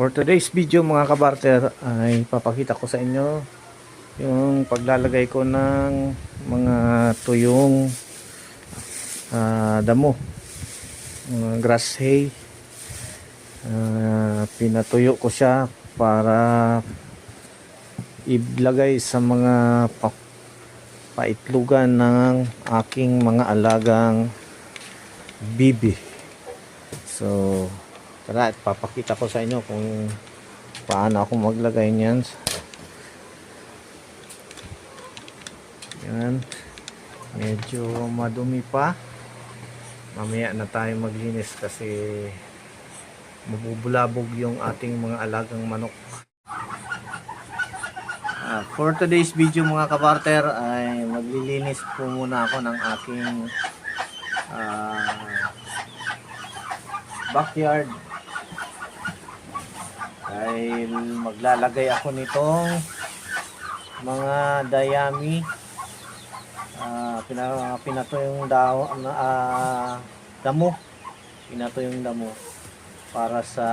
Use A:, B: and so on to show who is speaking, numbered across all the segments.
A: For today's video mga kabarter ay papakita ko sa inyo yung paglalagay ko ng mga tuyong ah, damo. Mga grass hay. Ah, pinatuyo ko siya para ilagay sa mga pa- paitlugan ng aking mga alagang bibi. So tara papakita ko sa inyo kung paano ako maglagay niyan. Yan. Medyo madumi pa. Mamaya na tayo maglinis kasi mabubulabog yung ating mga alagang manok. Ah, for today's video mga kaparter ay maglilinis po muna ako ng aking ah, backyard dahil maglalagay ako nitong mga dayami. Ah pina, pinato yung daw, ah, damo. Pinato yung damo para sa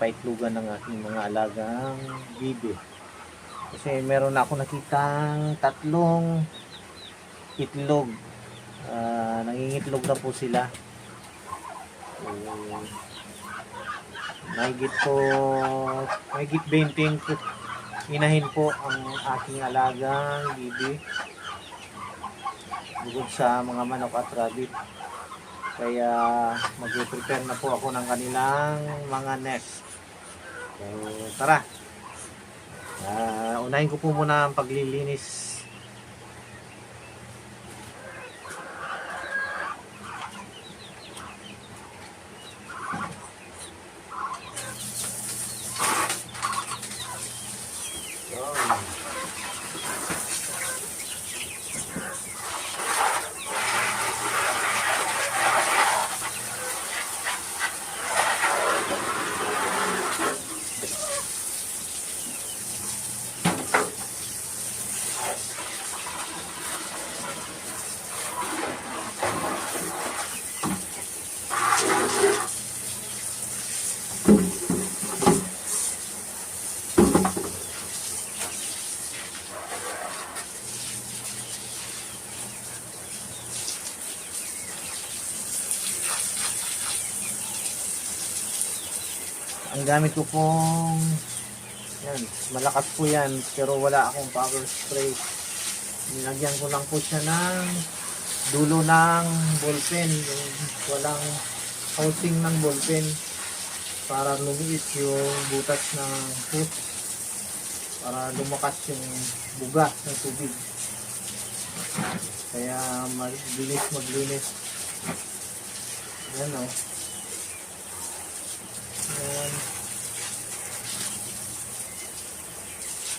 A: paitlugan ng aking mga alagang bibi. Kasi meron na ako nakitang tatlong itlog. Ah, nangingitlog na po sila. So, mahigit po mahigit 20 po. Inahin po ang aking alagang bibi. Bukod sa mga manok at rabbit. Kaya mag-prepare na po ako ng kanilang mga nest so tara. Ah, unahin ko po muna ang paglilinis ang gamit ko pong yan, malakas po yan pero wala akong power spray. Nilagyan ko lang po siya ng dulo ng ballpen walang housing ng ballpen para lumiit yung butas ng hook para lumakas yung buga ng tubig. Kaya mabilis maglinis. Yan o yan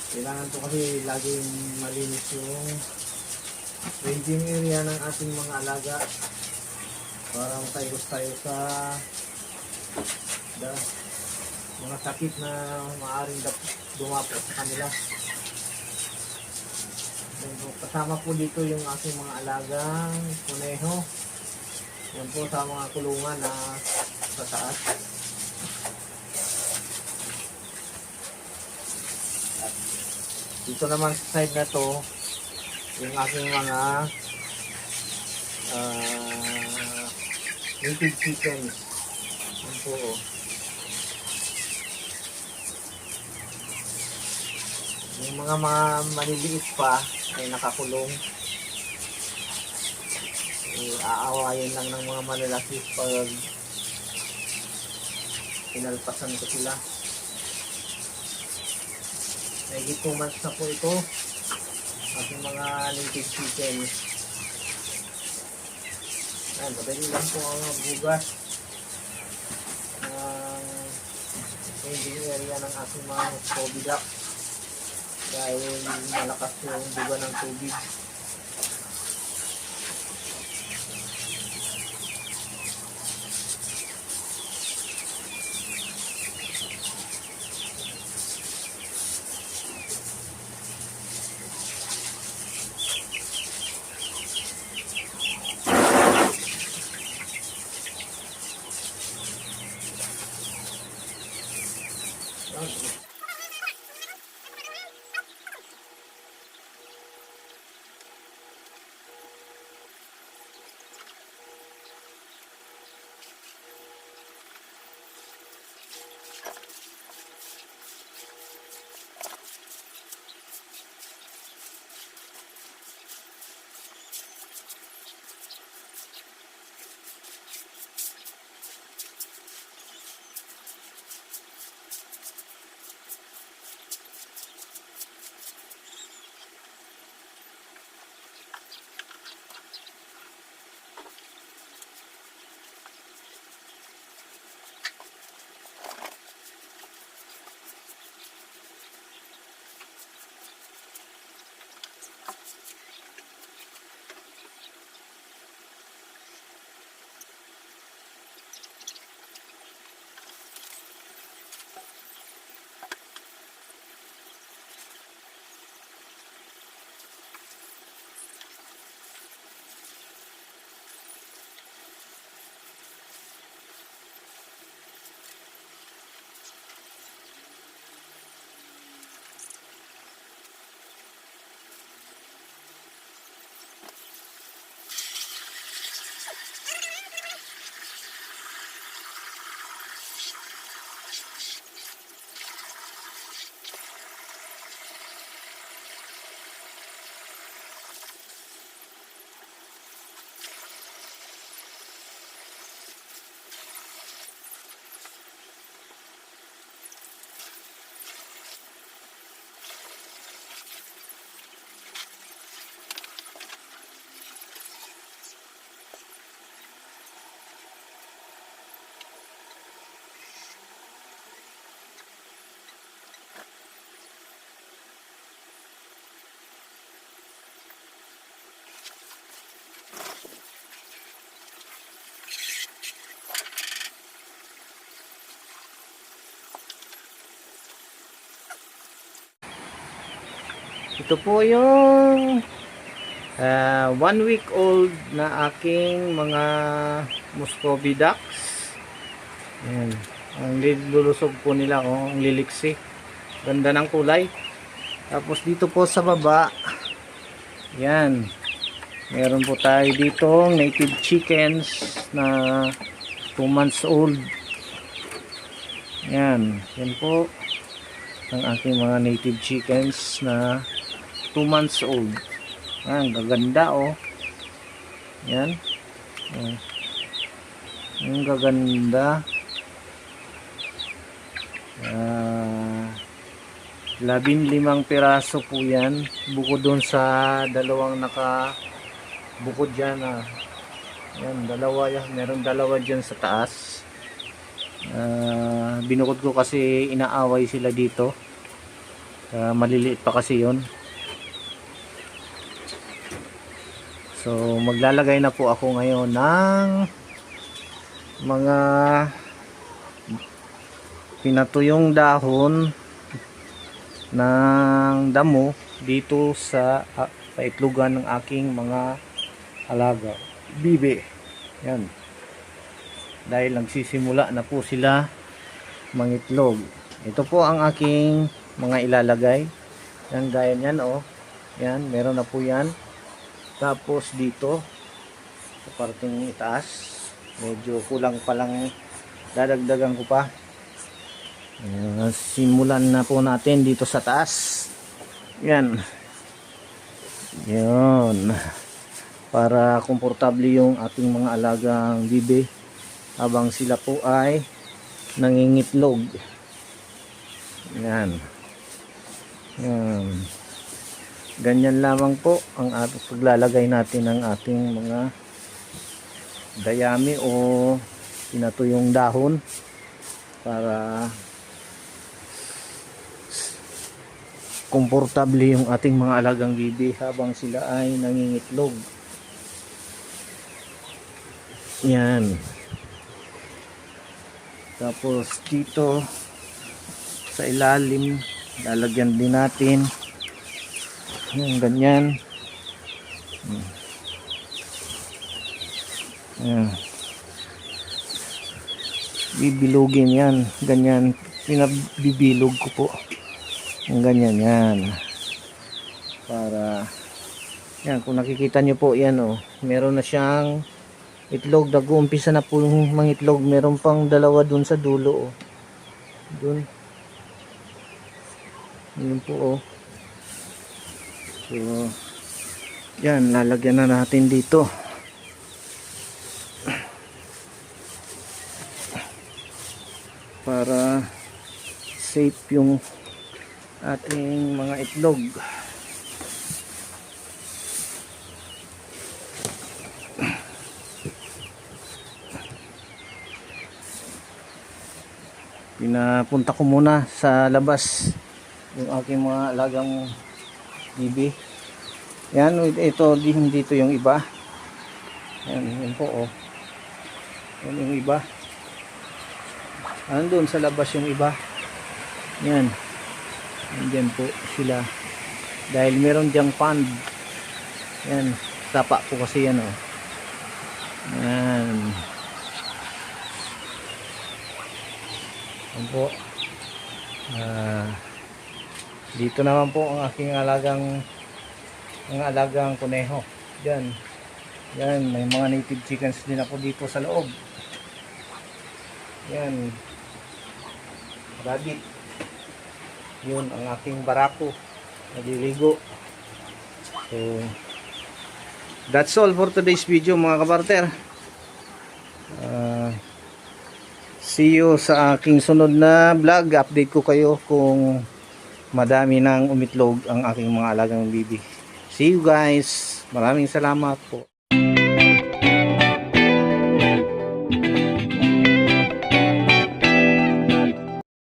A: kailangan to kasi laging malinis yung ranging area ng ating mga alaga para matayos tayo sa da, mga sakit na maaaring dumapot sa kanila. Po, kasama po dito yung aking mga alagang kuneho. Yan po sa mga kulungan na sa taas. Dito naman sa side na to, yung aking mga ah native chickens. Yan po. Yung mga mga maliliit pa ay nakakulong. Eh, aawayin lang ng mga malalaki pag pinalpasan ko sila. May 2 months na po ito. Ating mga native chickens. Ayan, madali lang po ang bugas ng ending area ng ating mga Scooby duck dahil malakas yung buga ng tubig. Ito po yung ah, one week old na aking mga Muscovy ducks. Ayan. Ang lilusog po nila, oh, ang liliksi. Ganda ng kulay. Tapos dito po sa baba, yan. Meron po tayo dito native chickens na 2 months old. Yan. Yan po ang aking mga native chickens na 2 months old. Ang gaganda oh. Yan. Oh. Ang gaganda. Ah, labing limang piraso po yan. Bukod doon sa dalawang naka bukod dyan ah. Yan, dalawa yan. Meron dalawa dyan sa taas. Ah, binukod ko kasi inaaway sila dito. Ah, maliliit pa kasi yon. So maglalagay na po ako ngayon ng mga pinatuyong dahon ng damo dito sa ah, paitlugan ng aking mga alaga. Bibe. Yan. Dahil nagsisimula na po sila mangitlog. Ito po ang aking mga ilalagay. Yan gaya niyan oh. Yan, meron na po yan. Tapos dito sa parting itaas, medyo kulang pa lang dadagdagan ko pa. Uh, simulan na po natin dito sa taas. Yan. Yan. Para komportable yung ating mga alagang bibe habang sila po ay nangingitlog. Yan. Yan. Ganyan lamang po ang ating paglalagay natin ng ating mga dayami o pinatuyong dahon para komportable yung ating mga alagang bibi habang sila ay nangingitlog. Yan. Tapos dito sa ilalim lalagyan din natin yung ganyan. Hmm. Yan. Bibilugin yan. Ganyan.
B: pinabibilog ko po. Ang ganyan yan. Para yan, kung nakikita nyo po, yan oh. Meron na siyang itlog. Nag-uumpisa na po yung mga itlog. Meron pang dalawa dun sa dulo oh. Dun. Yun po oh. So, yan, lalagyan na natin dito. Para safe yung ating mga itlog. Pinapunta ko muna sa labas yung aking mga alagang bibi. Yan, ito, di, dito yung iba. Yan, yun po, oh. Yan yung iba. Andun sa labas yung iba. Yan. Andyan po sila. Dahil meron diyang pond. Yan. Tapa po kasi yan, oh. Yan. Yan po. Ah, dito naman po ang aking alagang ang alagang kuneho. Diyan. Yan, may mga native chickens din ako dito sa loob. Yan. Rabbit. Yun, ang aking barako. Naliligo. So, that's all for today's video mga kabarter. Ah, see you sa aking sunod na vlog. Update ko kayo kung madami nang umitlog ang aking mga alagang bibi. See you guys. Maraming salamat po.